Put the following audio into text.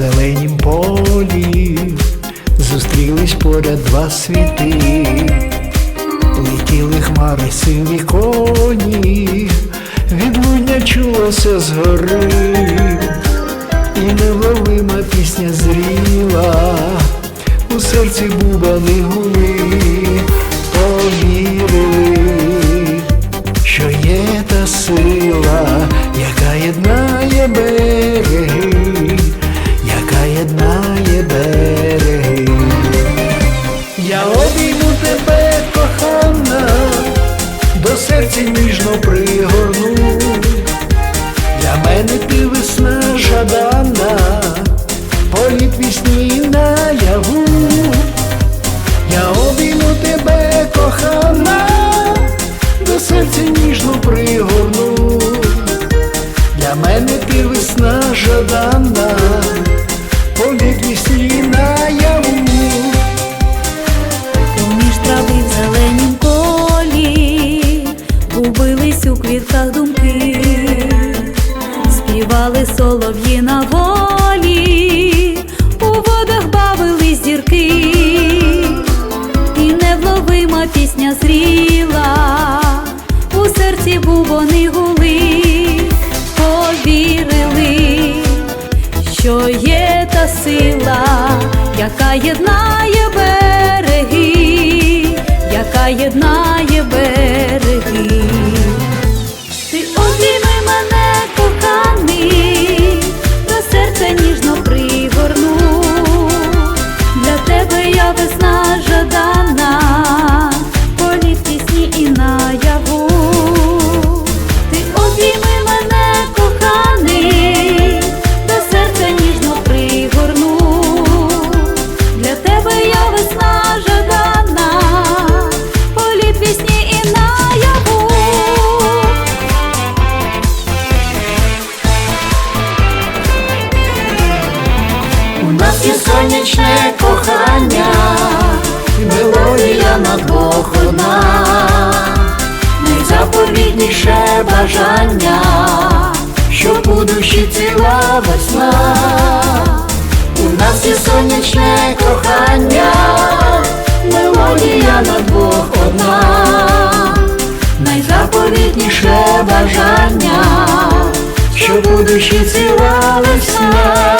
зеленім полі. Зустрілись поряд два світи, летіли хмари сиві коні, відлуння чулося згори, і невловима пісня зріла, у серці бубани гули, губились думки, співали солов'ї на волі, у водах бавились зірки, і невловима пісня зріла, у серці бубони гули, повірили що є та сила, яка єднає береги, яка єднає У сонячне кохання, мелодія на двох одна, найзаповітніше бажання, щоб у ціла весна. У нас є сонячне кохання, мелодія на двох одна, найзаповітніше бажання, щоб у ціла весна.